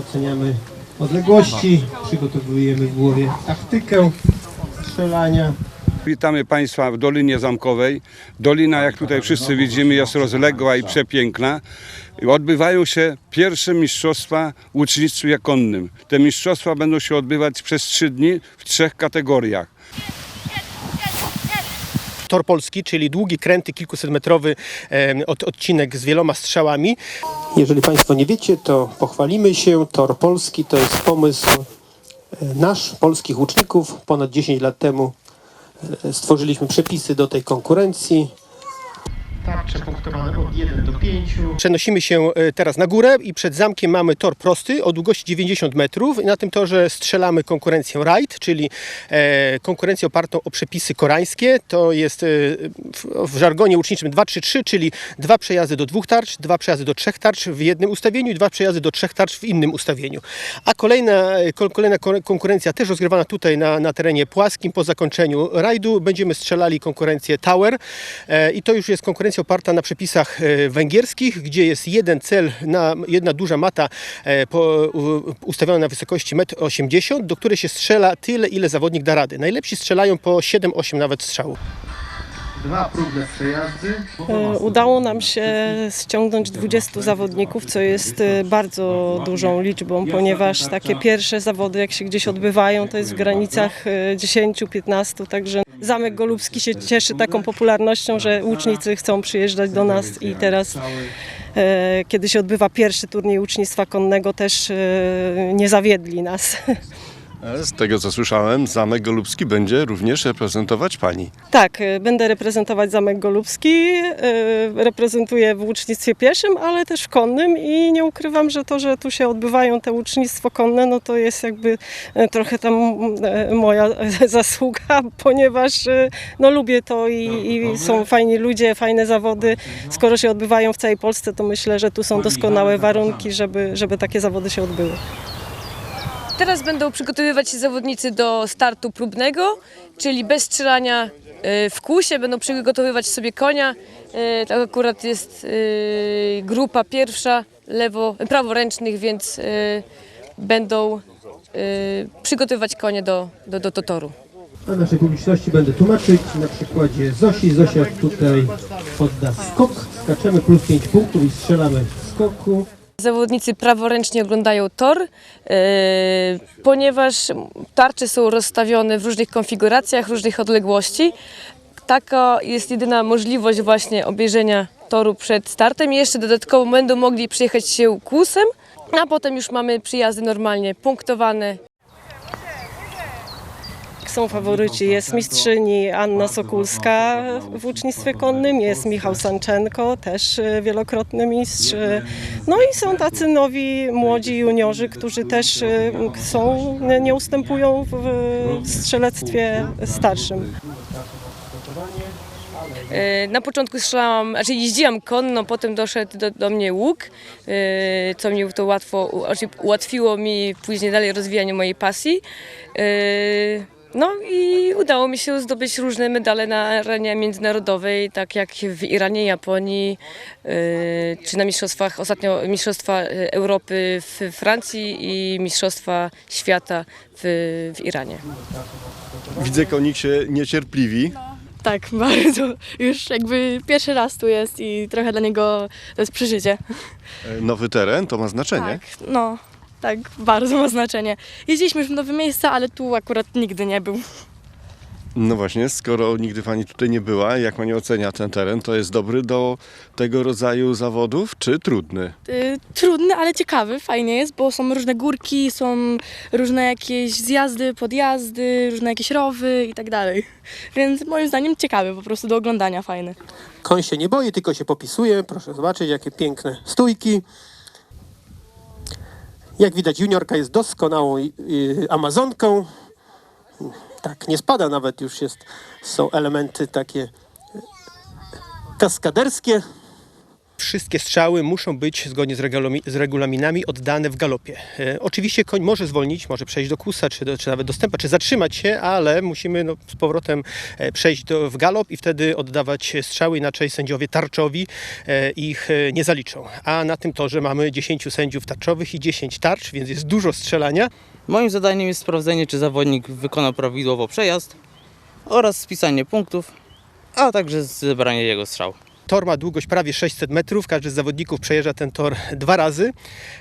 oceniamy odległości, przygotowujemy w głowie taktykę strzelania. Witamy Państwa w Dolinie Zamkowej. Dolina, jak tutaj wszyscy widzimy, jest rozległa i przepiękna. Odbywają się pierwsze mistrzostwa w łucznictwie. Te mistrzostwa będą się odbywać przez trzy dni w trzech kategoriach. Tor polski, czyli długi, kręty, kilkusetmetrowy od, odcinek z wieloma strzałami. Jeżeli Państwo nie wiecie, to pochwalimy się. Tor polski to jest pomysł e, nasz, polskich łuczników. Ponad 10 lat temu e, stworzyliśmy przepisy do tej konkurencji. Tarcze punktowane od 1 do 5. Przenosimy się e, teraz na górę i przed zamkiem mamy tor prosty o długości 90 metrów. Na tym torze strzelamy konkurencję raid, czyli e, konkurencję opartą o przepisy koreańskie. To jest e, w, żargonie łuczniczym 2-3-3, czyli dwa przejazdy do dwóch tarcz, dwa przejazdy do trzech tarcz w jednym ustawieniu i dwa przejazdy do trzech tarcz w innym ustawieniu. A kolejna, ko- kolejna ko- konkurencja też rozgrywana tutaj na, na terenie płaskim. Po zakończeniu rajdu będziemy strzelali konkurencję Tower i to już jest konkurencja oparta na przepisach e, węgierskich, gdzie jest jeden cel, na, jedna duża mata e, ustawiona na wysokości 1,80 m, do której się strzela tyle, ile zawodnik da rady. Najlepsi strzelają po 7-8 nawet strzałów. Dwa próbne przejazdy. E, Udało nam się ściągnąć 20 zawodników, co jest e, bardzo dużą liczbą, ponieważ takie pierwsze zawody, jak się gdzieś odbywają, to jest w granicach e, 10-15, także Zamek Golubski się cieszy taką popularnością, że łucznicy chcą przyjeżdżać do nas i teraz e, kiedy się odbywa pierwszy turniej łucznictwa konnego też e, nie zawiedli nas. Z tego co słyszałem, Zamek Golubski będzie również reprezentować pani. Tak, e, będę reprezentować Zamek Golubski, e, reprezentuję w łucznictwie pieszym, ale też w konnym i nie ukrywam, że to, że tu się odbywają te łucznictwo konne, no to jest jakby e, trochę tam moja zasługa, ponieważ no lubię to i, i są fajni ludzie, fajne zawody. Skoro się odbywają w całej Polsce, to myślę, że tu są doskonałe warunki, żeby, żeby takie zawody się odbyły. Teraz będą przygotowywać się zawodnicy do startu próbnego, czyli bez strzelania e, w kłusie, będą przygotowywać sobie konia. E, To akurat jest e, grupa pierwsza lewo, praworęcznych, więc będą przygotowywać konie do, do, do, do toru. A naszej publiczności będę tłumaczyć na przykładzie Zosi. Zosia tutaj podda skok. Skaczemy plus 5 punktów i strzelamy w skoku. Zawodnicy praworęcznie oglądają tor, e, ponieważ tarcze są rozstawione w różnych konfiguracjach, różnych odległości. Taka jest jedyna możliwość właśnie obejrzenia toru przed startem. Jeszcze dodatkowo będą mogli przyjechać się kłusem, a potem już mamy przyjazdy normalnie punktowane, Są faworyci, jest mistrzyni Anna Sokulska w łucznictwie konnym, jest Michał Sanczenko, też e, wielokrotny mistrz. e, No i są tacy nowi, młodzi juniorzy, którzy też e, są, nie- ustępują w strzelectwie starszym. Na początku strzelałam, znaczy jeździłam konno, potem doszedł do, do mnie łuk, co mi to łatwo, znaczy ułatwiło mi później dalej rozwijanie mojej pasji. No i udało mi się zdobyć różne medale na arenie międzynarodowej, tak jak w Iranie, Japonii, e, czy na mistrzostwach, ostatnio Mistrzostwa e, Europy w Francji i Mistrzostwa Świata w, w Iranie. Widzę, konik się niecierpliwi. Tak, bardzo. Już jakby pierwszy raz tu jest i trochę dla niego to jest przeżycie. E, Nowy teren to ma znaczenie. Tak, no, tak, bardzo ma znaczenie. Jeździliśmy już w nowe miejsca, ale tu akurat nigdy nie był. No właśnie, skoro nigdy pani tutaj nie była, jak pani ocenia ten teren, to jest dobry do tego rodzaju zawodów, czy trudny? Y, trudny, ale ciekawy, fajnie jest, bo są różne górki, są różne jakieś zjazdy, podjazdy, różne jakieś rowy i tak dalej. Więc moim zdaniem ciekawy, po prostu do oglądania, fajny. Koń się nie boi, tylko się popisuje. Proszę zobaczyć, jakie piękne stójki. Jak widać, juniorka jest doskonałą y, amazonką. Tak, nie spada nawet, już jest, są elementy takie y, kaskaderskie. Wszystkie strzały muszą być zgodnie z, regulami, z regulaminami oddane w galopie. E, oczywiście koń może zwolnić, może przejść do kusa, czy, do, czy nawet do stępa, czy zatrzymać się, ale musimy no, z powrotem e, przejść do, w galop i wtedy oddawać strzały, inaczej sędziowie tarczowi e, ich nie zaliczą. A na tym torze mamy 10 sędziów tarczowych i 10 tarcz, więc jest dużo strzelania. Moim zadaniem jest sprawdzenie, czy zawodnik wykonał prawidłowo przejazd oraz spisanie punktów, a także zebranie jego strzał. Tor ma długość prawie 600 metrów. Każdy z zawodników przejeżdża ten tor dwa razy,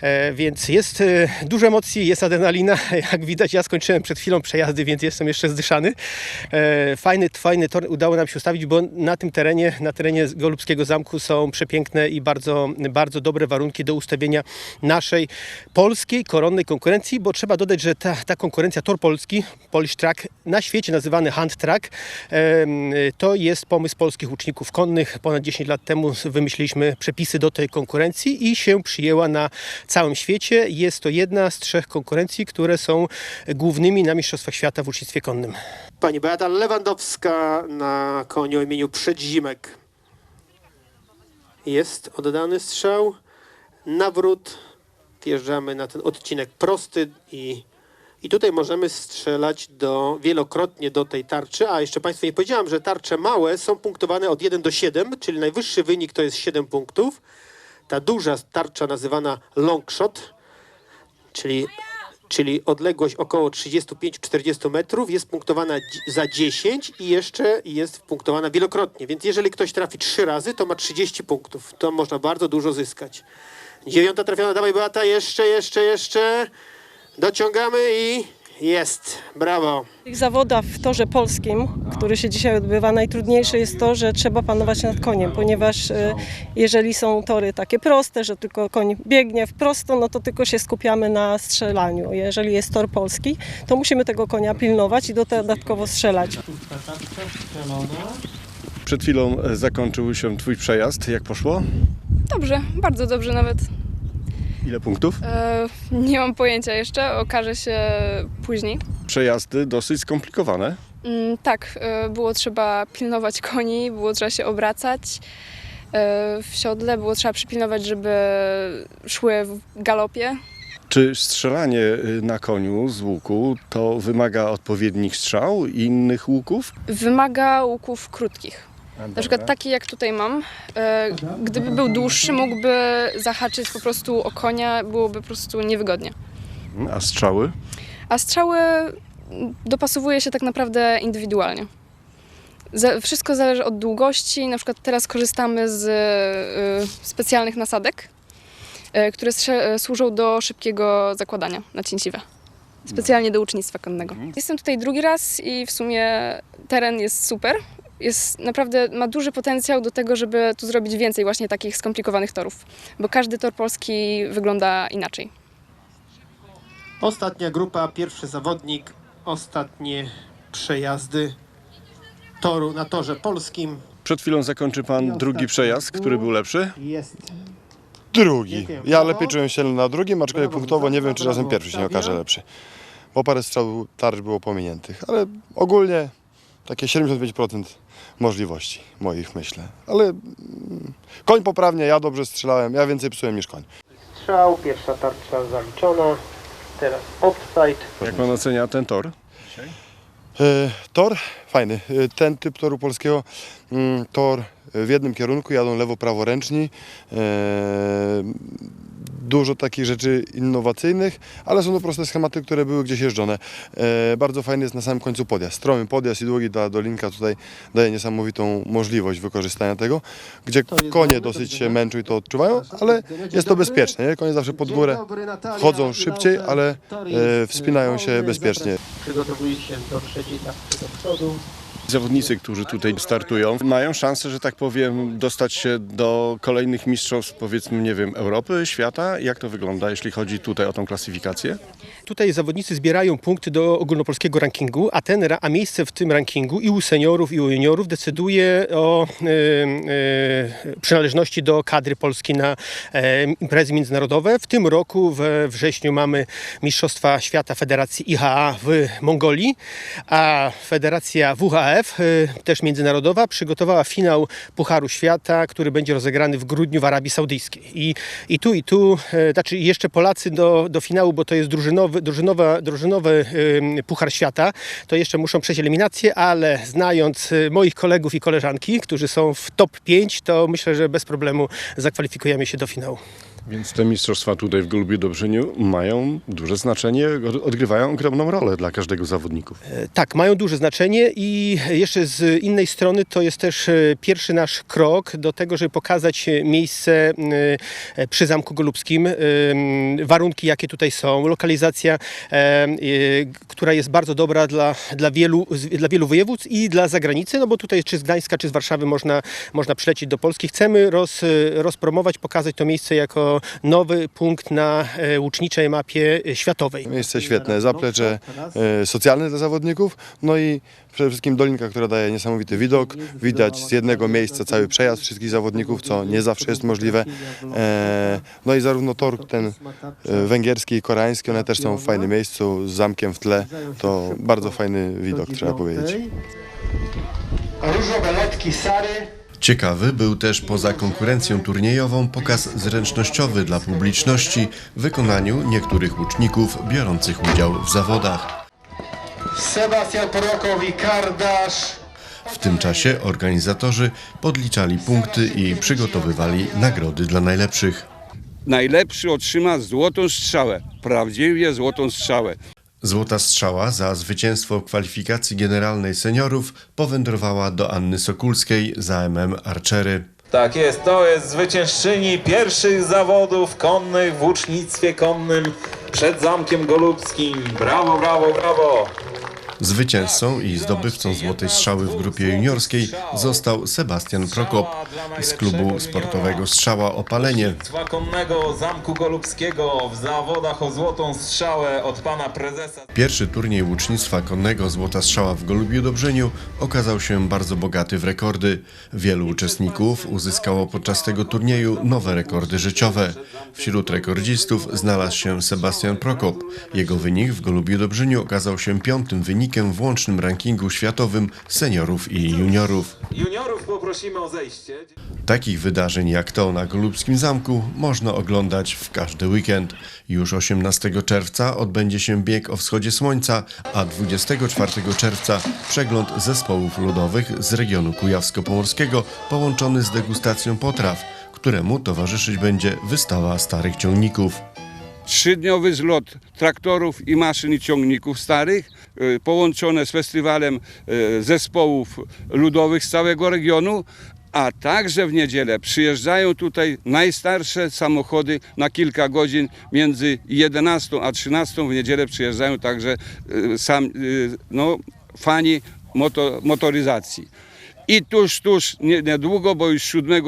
e, więc jest e, dużo emocji, jest adrenalina. Jak widać, ja skończyłem przed chwilą przejazdy, więc jestem jeszcze zdyszany. E, fajny, fajny tor udało nam się ustawić, bo na tym terenie, na terenie Golubskiego Zamku są przepiękne i bardzo, bardzo dobre warunki do ustawienia naszej polskiej koronnej konkurencji, bo trzeba dodać, że ta, ta konkurencja Tor Polski, Polish Track, na świecie nazywany Hand Track, to jest pomysł polskich łuczników konnych. Ponad 10 lat temu wymyśliliśmy przepisy do tej konkurencji i się przyjęła na całym świecie. Jest to jedna z trzech konkurencji, które są głównymi na Mistrzostwach Świata w łucznictwie konnym. Pani Beata Lewandowska na koniu imieniu Przedzimek. Jest oddany strzał. Nawrót. Wjeżdżamy na ten odcinek prosty i, i tutaj możemy strzelać do, wielokrotnie do tej tarczy. A jeszcze Państwu nie powiedziałam, że tarcze małe są punktowane od 1 do 7, czyli najwyższy wynik to jest 7 punktów. Ta duża tarcza nazywana long shot, czyli, czyli odległość około 35-40 metrów jest punktowana za 10 i jeszcze jest punktowana wielokrotnie. Więc jeżeli ktoś trafi 3 razy, to ma 30 punktów. To można bardzo dużo zyskać. Dziewiąta trafiona, dawaj Beata, jeszcze, jeszcze, jeszcze. Dociągamy i jest. Brawo. W tych zawodach w torze polskim, który się dzisiaj odbywa, najtrudniejsze jest to, że trzeba panować nad koniem, ponieważ e, jeżeli są tory takie proste, że tylko koń biegnie w prosto, no to tylko się skupiamy na strzelaniu. Jeżeli jest tor polski, to musimy tego konia pilnować i dodatkowo strzelać. Przed chwilą e, zakończył się Twój przejazd. Jak poszło? Dobrze, bardzo dobrze nawet. Ile punktów? E, nie mam pojęcia jeszcze, okaże się później. Przejazdy dosyć skomplikowane. Mm, tak, e, było trzeba pilnować koni, było trzeba się obracać e, w siodle, było trzeba przypilnować, żeby szły w galopie. Czy strzelanie y, na koniu z łuku to wymaga odpowiednich strzał i innych łuków? Wymaga łuków krótkich. Na przykład taki jak tutaj mam, e, gdyby był dłuższy, mógłby zahaczyć po prostu o konia, byłoby po prostu niewygodnie. A strzały? A strzały dopasowuje się tak naprawdę indywidualnie. Za- Wszystko zależy od długości. Na przykład teraz korzystamy z y, specjalnych nasadek, y, które strze- służą do szybkiego zakładania na cięciwe. Specjalnie do ucznictwa konnego. Jestem tutaj drugi raz i w sumie teren jest super. Jest naprawdę, ma duży potencjał do tego, żeby tu zrobić więcej właśnie takich skomplikowanych torów, bo każdy tor polski wygląda inaczej. Ostatnia grupa, pierwszy zawodnik, ostatnie przejazdy toru na torze polskim. Przed chwilą zakończy Pan drugi przejazd. Który był lepszy? Jest. Drugi. Ja lepiej czułem się na drugim, aczkolwiek punktowo nie wiem, czy razem pierwszy się nie okaże lepszy. Bo parę strzał tarcz było pominiętych, ale ogólnie takie 75% możliwości moich myślę. Ale mm, koń poprawnie, ja dobrze strzelałem, ja więcej psułem niż koń. Strzał, pierwsza tarcza zaliczona. Teraz offside. Jak Pan ocenia ten tor? E, Tor fajny. E, Ten typ toru polskiego, mm, tor w jednym kierunku, jadą lewo-praworęczni. E, Dużo takich rzeczy innowacyjnych, ale są to proste schematy, które były gdzieś jeżdżone. E, Bardzo fajny jest na samym końcu podjazd. Stromy podjazd i długi ta dolinka tutaj daje niesamowitą możliwość wykorzystania tego, gdzie konie dosyć się męczą i to odczuwają, ale jest to bezpieczne. Nie? Konie zawsze pod górę wchodzą szybciej, ale e, wspinają się bezpiecznie. Przygotowuje się do trzeciej do przodu. Zawodnicy, którzy tutaj startują, mają szansę, że tak powiem, dostać się do kolejnych mistrzostw, powiedzmy, nie wiem, Europy, świata. Jak to wygląda, jeśli chodzi tutaj o tą klasyfikację? Tutaj zawodnicy zbierają punkty do ogólnopolskiego rankingu, a, ten, a miejsce w tym rankingu i u seniorów, i u juniorów decyduje o e, e, przynależności do kadry Polski na e, imprezy międzynarodowe. W tym roku we wrześniu mamy Mistrzostwa Świata Federacji IHA w Mongolii, a Federacja WHF Y, też międzynarodowa, przygotowała finał Pucharu Świata, który będzie rozegrany w grudniu w Arabii Saudyjskiej. I, i tu, i tu, y, znaczy jeszcze Polacy do, do finału, bo to jest drużynowy, drużynowa, drużynowy Puchar Świata, to jeszcze muszą przejść eliminację, ale znając y, moich kolegów i koleżanki, którzy są w top 5, to myślę, że bez problemu zakwalifikujemy się do finału. Więc te mistrzostwa tutaj w Golubiu Dobrzyniu mają duże znaczenie, od- odgrywają ogromną rolę dla każdego z zawodników. Tak, mają duże znaczenie i jeszcze z innej strony to jest też e, pierwszy nasz krok do tego, żeby pokazać e, miejsce e, przy Zamku Golubskim, e, warunki jakie tutaj są, lokalizacja, e, e, która jest bardzo dobra dla, dla, wielu, dla wielu województw i dla zagranicy, no bo tutaj czy z Gdańska, czy z Warszawy można, można przylecieć do Polski. Chcemy roz, rozpromować, pokazać to miejsce jako nowy punkt na e, łuczniczej mapie e, światowej. Miejsce świetne, zaplecze e, socjalne dla zawodników, no i przede wszystkim dolinka, która daje niesamowity widok. Widać z jednego miejsca cały przejazd wszystkich zawodników, co nie zawsze jest możliwe. No i zarówno tor ten węgierski i koreański, one też są w fajnym miejscu, z zamkiem w tle. To bardzo fajny widok, trzeba powiedzieć. Różowe lotki Sary. Ciekawy był też poza konkurencją turniejową pokaz zręcznościowy dla publiczności w wykonaniu niektórych łuczników biorących udział w zawodach. Sebastian Porokow i Kardasz. W tym czasie organizatorzy podliczali punkty i przygotowywali nagrody dla najlepszych. Najlepszy otrzyma złotą strzałę, prawdziwie złotą strzałę. Złota strzała za zwycięstwo w kwalifikacji generalnej seniorów powędrowała do Anny Sokulskiej za MM Archery. Tak jest, to jest zwyciężczyni pierwszych zawodów konnych w łucznictwie konnym przed Zamkiem Golubskim. Brawo, brawo, brawo! Zwycięzcą i zdobywcą złotej strzały w grupie juniorskiej został Sebastian Prokop z klubu sportowego Strzała Opalenie. Łucznictwa konnego Zamku Golubskiego w zawodach o złotą strzałę od pana prezesa. Pierwszy turniej łucznictwa konnego Złota Strzała w Golubiu Dobrzeniu okazał się bardzo bogaty w rekordy. Wielu uczestników uzyskało podczas tego turnieju nowe rekordy życiowe. Wśród rekordzistów znalazł się Sebastian Prokop. Jego wynik w Golubiu Dobrzeniu okazał się piątym wynikiem w łącznym rankingu światowym seniorów i juniorów. Juniorów poprosimy o zejście. Takich wydarzeń jak to na Golubskim Zamku można oglądać w każdy weekend. Już 18 czerwca odbędzie się bieg o wschodzie słońca, a 24 czerwca przegląd zespołów ludowych z regionu kujawsko-pomorskiego połączony z degustacją potraw, któremu towarzyszyć będzie wystawa starych ciągników. Trzydniowy zlot traktorów i maszyn i ciągników starych, połączone z festiwalem y, zespołów ludowych z całego regionu, a także w niedzielę przyjeżdżają tutaj najstarsze samochody na kilka godzin między 11 a 13 w niedzielę przyjeżdżają także y, sam, y, no, fani moto, motoryzacji. I tuż, tuż, nie- niedługo, bo już 7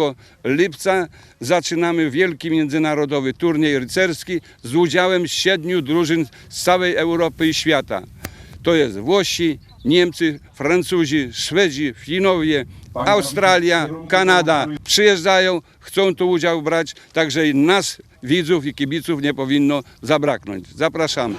lipca zaczynamy wielki międzynarodowy turniej rycerski z udziałem siedmiu drużyn z całej Europy i świata. To jest Włosi, Niemcy, Francuzi, Szwedzi, Finowie, Australia, Kanada. Przyjeżdżają, chcą tu udział brać, także i nas, widzów i kibiców nie powinno zabraknąć. Zapraszamy.